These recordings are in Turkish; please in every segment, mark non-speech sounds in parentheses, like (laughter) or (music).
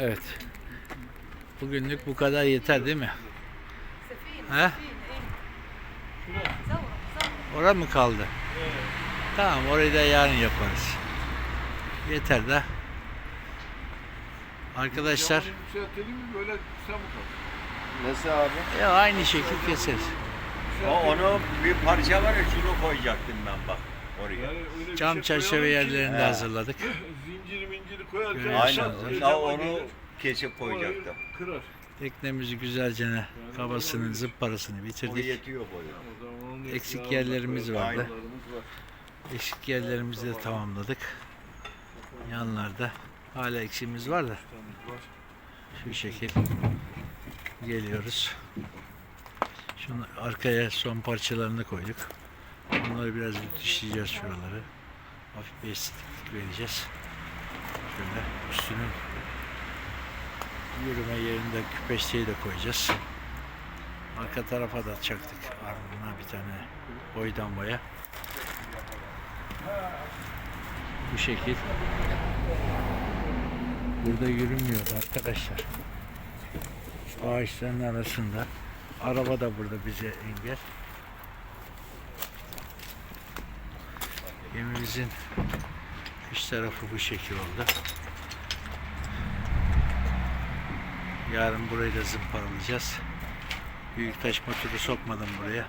Evet. Bugünlük bu kadar yeter değil mi? He? Ora mı kaldı? Tamam orayı da yarın yaparız. Yeter de. Arkadaşlar böyle kalsın? Nasıl abi? ya aynı şekil keseriz. O, onu bir parça var ya şunu koyacaktım ben bak oraya. Cam şey çerçeve yerlerini de hazırladık. (laughs) Zinciri minciri koyarken Aynen. Cama onu gelir, kesip koyacaktım. orayı Kırar. Teknemizi güzelce kabasını, zıpparasını O bitirdik. yetiyor boyu. O zaman onun Eksik yerlerimiz vardı. var. Eksik yerlerimizi de tamamladık. Yanlarda hala eksiğimiz var da var. şu şekil geliyoruz. Şunu arkaya son parçalarını koyduk. Bunları biraz düşeceğiz şuraları. Hafif bir estetiklik vereceğiz. Şöyle üstünün yürüme yerinde küpeşteyi de koyacağız. Arka tarafa da çaktık. Ardına bir tane boydan boya. Bu şekil. Burada yürünmüyor arkadaşlar. Ağaçların arasında. Araba da burada bize engel. Gemimizin üç tarafı bu şekil oldu. Yarın burayı da zımparalayacağız. Büyük taş motoru sokmadım buraya.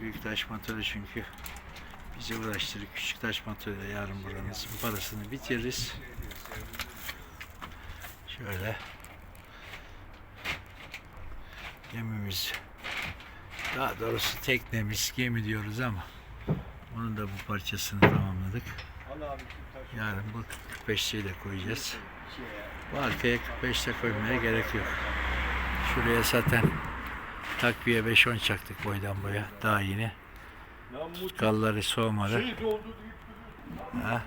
Büyük taş motoru çünkü bizi uğraştırır. Küçük taş motoruyla yarın buranın zımparasını bitiririz. Şöyle gemimiz daha doğrusu teknemiz gemi diyoruz ama onun da bu parçasını tamamladık. Yarın bu 45'liği de koyacağız. Bu arkaya 45 de koymaya gerek yok. Şuraya zaten takviye 5-10 çaktık boydan boya. Daha yeni. Kalları soğumadı. şey Ha?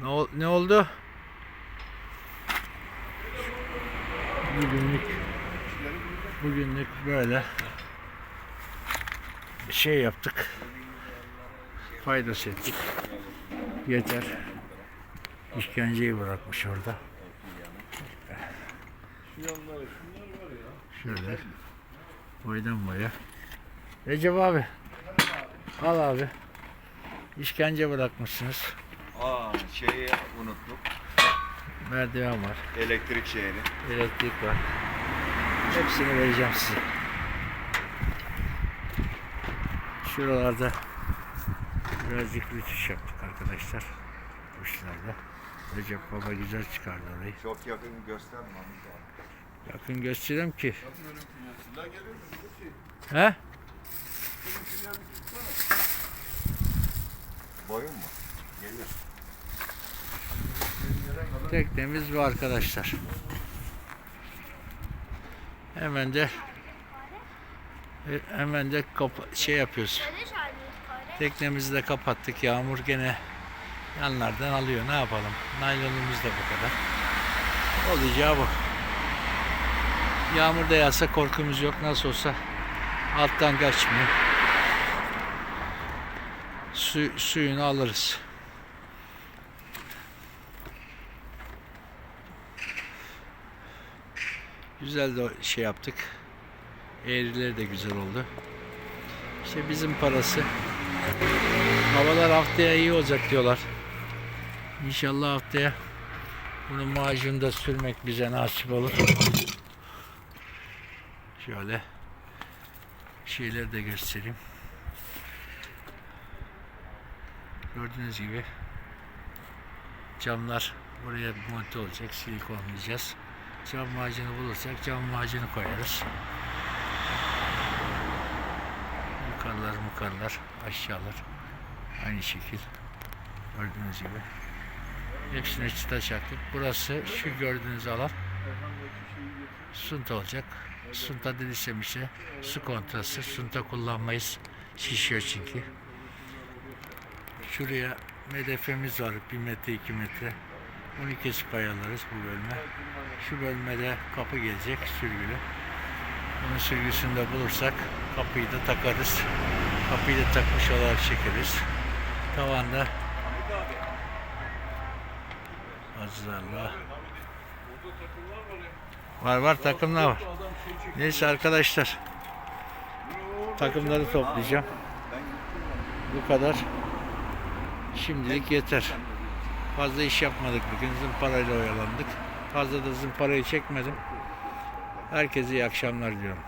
Ne, ol- ne oldu? Bugünlük bugünlük böyle şey yaptık. Fayda ettik. Yeter. İşkenceyi bırakmış orada. Şöyle. Boydan boya. Recep abi. Al abi. İşkence bırakmışsınız. Aa şeyi unuttuk. Merdiven var. Elektrik şeyini. elektrik var. Hepsini vereceğim size. Şuralarda birazcık rütüş yaptık arkadaşlar. Kuşlarda. Recep Baba güzel çıkardı orayı. Çok yakın gösterme Mahmut abi. Yakın göstereyim ki. Bakın önüm künyesi. La gelir mi? Bu şey. He? Önüm künyesi tutsana. Boyun mu? Gelir. Teknemiz bu arkadaşlar. Hemen de hemen de şey yapıyoruz. Teknemizi de kapattık. Yağmur gene yanlardan alıyor. Ne yapalım? Naylonumuz da bu kadar. Olacağı bu. Yağmur da yağsa korkumuz yok. Nasıl olsa alttan kaçmıyor. Su, suyunu alırız. Güzel de şey yaptık. Eğrileri de güzel oldu. İşte bizim parası. Havalar haftaya iyi olacak diyorlar. İnşallah haftaya bunu macunda sürmek bize nasip olur. Şöyle şeyleri de göstereyim. Gördüğünüz gibi camlar buraya monte olacak. Silikonlayacağız. Cam macunu bulursak cam macunu koyarız. Yukarılar mukarlar aşağılar. Aynı şekil. Gördüğünüz gibi. Hepsine çıta çaktık. Burası şu gördüğünüz alan. Sunta olacak. Sunta dediysem işte su kontrası. Sunta kullanmayız. Şişiyor çünkü. Şuraya medefemiz var. 1 metre 2 metre. Onu kesip ayarlarız bu bölme şu bölmede kapı gelecek sürgülü bunun sürgüsünü de bulursak kapıyı da takarız. Kapıyı da takmış olarak çekeriz. Tavanda takımlar var. Var takımlar var. Neyse arkadaşlar takımları toplayacağım. Bu kadar. Şimdilik yeter. Fazla iş yapmadık bugün. Zımparayla oyalandık. Fazla da zımparayı çekmedim. Herkese iyi akşamlar diliyorum.